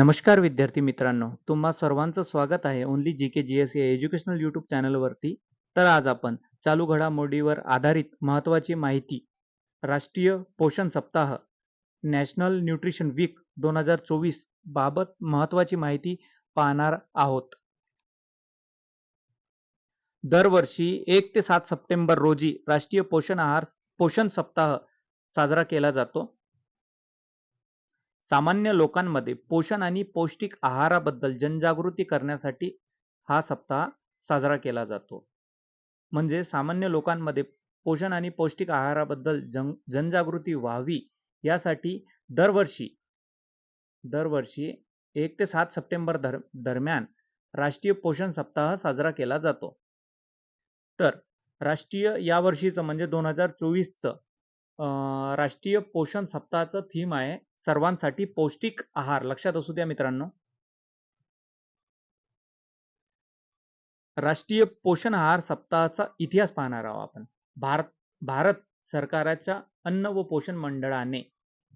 नमस्कार विद्यार्थी मित्रांनो तुम्हा सर्वांचं स्वागत आहे only G K G S या एज्युकेशनल यूट्यूब चॅनलवरती. तर आज आपण चालू घडामोडीवर आधारित महत्त्वाची माहिती राष्ट्रीय पोषण सप्ताह नॅशनल न्यूट्रिशन वीक दोन हजार चोवीस बाबत महत्त्वाची माहिती पाहणार आहोत. दरवर्षी एक ते सात सप्टेंबर रोजी राष्ट्रीय पोषण आहार पोषण सप्ताह साजरा केला जातो. सामान्य लोकांमध्ये पोषण आणि पौष्टिक आहाराबद्दल जनजागृती करण्यासाठी हा सप्ताह साजरा केला जातो. म्हणजे सामान्य लोकांमध्ये पोषण आणि पौष्टिक आहाराबद्दल जन जनजागृती व्हावी यासाठी दरवर्षी दरवर्षी एक ते सात सप्टेंबर दर दरम्यान राष्ट्रीय पोषण सप्ताह साजरा केला जातो. तर राष्ट्रीय या वर्षीचं म्हणजे दोन हजार चोवीसचं राष्ट्रीय पोषण सप्ताहाचं थीम आहे सर्वांसाठी पौष्टिक आहार. लक्षात असू द्या मित्रांनो. राष्ट्रीय पोषण आहार सप्ताहाचा इतिहास पाहणार आहोत आपण. भारत भारत सरकारच्या अन्न व पोषण मंडळाने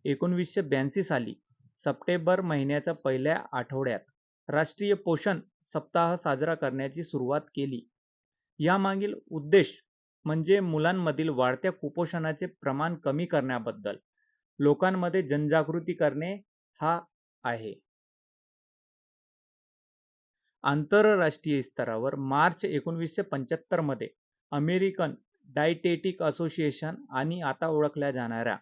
एकोणवीसशे ब्याऐंशी साली सप्टेंबर महिन्याच्या पहिल्या आठवड्यात राष्ट्रीय पोषण सप्ताह साजरा करण्याची सुरुवात केली. यामागील उद्देश म्हणजे मुलांमधील वाढत्या कुपोषणाचे प्रमाण कमी करण्याबद्दल. लोकांमध्ये जनजागृती करणे हा आहे. आंतरराष्ट्रीय स्तरावर मार्च एकोणवीसशे पंच्याहत्तरमध्ये अमेरिकन डायटेटिक असोसिएशन आणि आता ओळखल्या जाणाऱ्या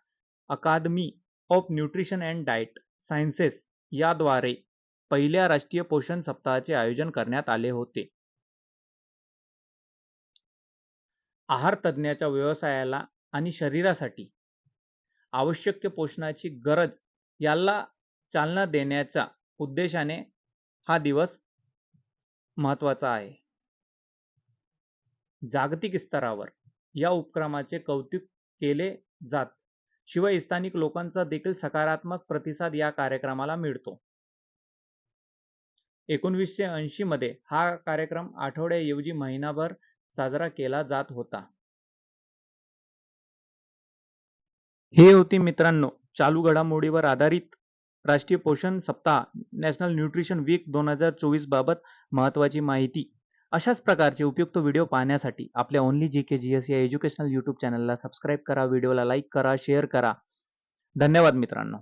academy of nutrition and diet sciences याद्वारे पहिल्या राष्ट्रीय पोषण सप्ताहाचे आयोजन करण्यात आले होते. आहार तज्ज्ञाच्या व्यवसायाला आणि शरीरासाठी आवश्यक पोषणाची गरज याला चालना देण्याच्या उद्देशाने हा दिवस महत्त्वाचा आहे. जागतिक स्तरावर या उपक्रमाचे कौतुक केले जात शिवाय स्थानिक लोकांचा देखील सकारात्मक प्रतिसाद या कार्यक्रमाला मिळतो. एकोणवीसशे ऐंशी मध्ये हा कार्यक्रम आठवड्याऐवजी महिनाभर साजरा केला जात होता. हे होती मित्रांनो चालू घडामोडीवर आधारित राष्ट्रीय पोषण सप्ताह नॅशनल न्यूट्रिशन वीक दोन हजार चोवीस बाबत महत्वाची माहिती. अशाच प्रकारचे उपयुक्त व्हिडिओ पाहण्यासाठी आपल्या only G K G S या एज्युकेशनल यूट्यूब चॅनलला सबस्क्राईब करा व्हिडिओला लाईक करा शेअर करा. धन्यवाद मित्रांनो.